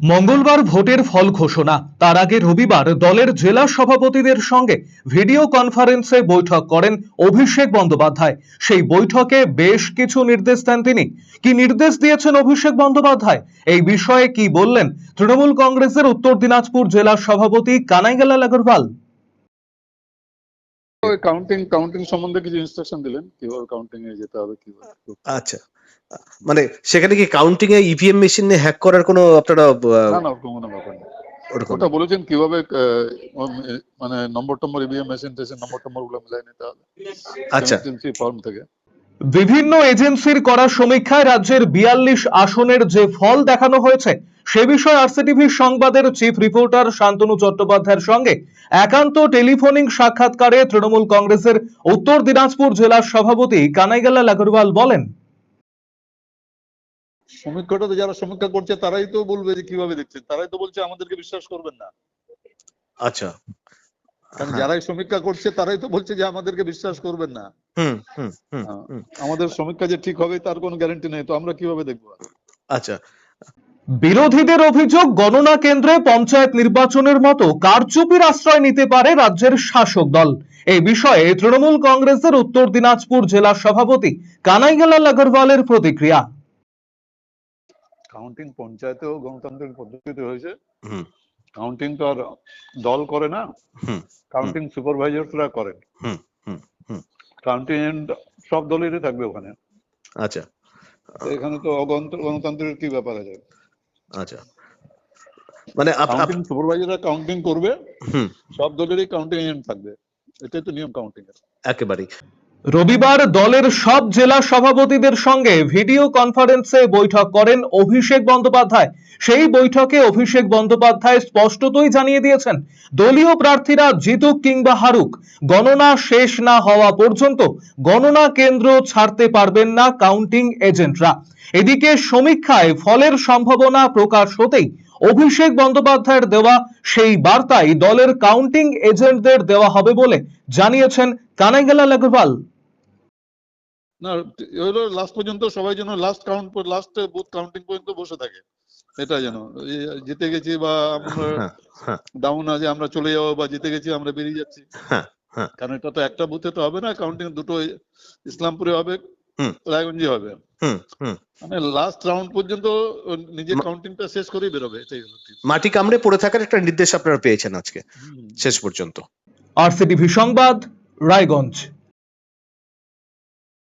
মঙ্গলবার ভোটের ফল ঘোষণা। তার আগে রবিবার দলের জেলা সভাপতিদের সঙ্গে ভিডিও কনফারেন্সে বৈঠক করেন অভিষেক বন্দ্যোপাধ্যায়। সেই বৈঠকে বেশ কিছু নির্দেশ দেন তিনি। কি নির্দেশ দিয়েছেন অভিষেক বন্দ্যোপাধ্যায়? এই বিষয়ে কি বললেন তৃণমূল কংগ্রেসের উত্তর দিনাজপুর জেলা সভাপতি কানাইগালাল আগরওয়াল? ওই কাউন্টিং কাউন্টিং সম্বন্ধে কিছু ইনস্ট্রাকশন দিলেন? কীভাবে কাউন্টিং এ যেতে হবে কীভাবে আচ্ছা। মানে সেখানে কি কাউন্টিং এ ইভিএম মেশিনে হ্যাক করার কোনো আপনারা না না ওরকম কোনো ব্যাপার না ওটা বলেছেন কীভাবে মানে নম্বর টম্বর ইভিএম মেশিন টেশিন নম্বর টম্বরগুলো মিলাই নিতে হবে। আচ্ছা। ফর্ম থেকে। বিভিন্ন এজেন্সির করা সমীক্ষায় রাজ্যের বিয়াল্লিশ আসনের যে ফল দেখানো হয়েছে সে বিষয়ে আরসিটিভি সংবাদের চিফ রিপোর্টার শান্তনু চট্টোপাধ্যায়ের সঙ্গে একান্ত টেলিফোনিক সাক্ষাৎকারে তৃণমূল কংগ্রেসের উত্তর দিনাজপুর জেলার সভাপতি কানাইগালাল আগরওয়াল বলেন সমীক্ষাটা তো যারা সমীক্ষা করছে তারাই তো বলবে যে কীভাবে দেখছে তারাই তো বলছে আমাদেরকে বিশ্বাস করবেন না। আচ্ছা কারণ হ্যাঁ। যারাই সমীক্ষা করছে তারাই তো বলছে যে আমাদেরকে বিশ্বাস করবেন না। হুম হুম হুম। আমাদের সমীক্ষা যে ঠিক হবে তার কোনো গ্যারান্টি নেই। তো আমরা কীভাবে দেখব আচ্ছা। বিরোধীদের অভিযোগ গণনা কেন্দ্রে পঞ্চায়েত নির্বাচনের মতো কারচুপির আশ্রয় নিতে পারে রাজ্যের শাসক দল। এই বিষয়ে তৃণমূল কংগ্রেসের উত্তর দিনাজপুর জেলা সভাপতি কানাইগালাল আগরওয়ালের প্রতিক্রিয়া। কাউন্টিং পঞ্চায়েতেও গণতান্ত্রিক পদ্ধতিতে হয়েছে। কাউন্টিং তো আর দল করে না। কাউন্টিং সুপারভাইজাররা করেন। হুম কাউন্টিং সব দলেরই থাকবে ওখানে। আচ্ছা। এখানে তো গণতন্ত্রের কি ব্যাপার আছে? আচ্ছা। মানে কাউন্টিং সুপারভাইজাররা কাউন্টিং করবে। হুম। সব দলেরই কাউন্টিং এজেন্ট থাকবে। এটাই তো নিয়ম কাউন্টিং এর। একেবারেই। রবিবার দলের সব জেলা সভাপতিদের সঙ্গে ভিডিও কনফারেন্সে বৈঠক করেন অভিষেক বন্দ্যোপাধ্যায়। সেই বৈঠকে অভিষেক বন্দ্যোপাধ্যায় স্পষ্টতই জানিয়ে দিয়েছেন, দলীয় প্রার্থীরা জিতুক কিংবা হারুক, গণনা শেষ না হওয়া পর্যন্ত গণনা কেন্দ্র ছাড়তে পারবেন না কাউন্টিং এজেন্টরা। এদিকে সমীক্ষায় ফলের সম্ভাবনা প্রকাশ হতেই অভিষেক বন্দ্যোপাধ্যায়ের দেওয়া সেই বার্তাই দলের কাউন্টিং এজেন্টদের দেওয়া হবে বলে জানিয়েছেন কানাইগালাল আগরওয়াল না হলো লাস্ট পর্যন্ত সবাই যেন last count last booth counting পর্যন্ত বসে থাকে। এটা যেন জিতে গেছি বা আমরা হ্যাঁ হ্যাঁ। ডাউন আছে আমরা চলে যাব বা জিতে গেছি আমরা বেরিয়ে যাচ্ছি। হ্যাঁ হ্যাঁ। কারণ এটা তো একটা বুথে তো হবে না কাউন্টিং দুটো ইসলামপুরে হবে হুম। রায়গঞ্জে হবে। হুম হুম। মানে লাস্ট রাউন্ড পর্যন্ত নিজের মা- কাউন্টিংটা শেষ করেই বেরোবে এটাই হলো মাটি কামড়ে পড়ে থাকার একটা নির্দেশ আপনারা পেয়েছেন আজকে শেষ পর্যন্ত। আরসিটিভি সংবাদ রায়গঞ্জ।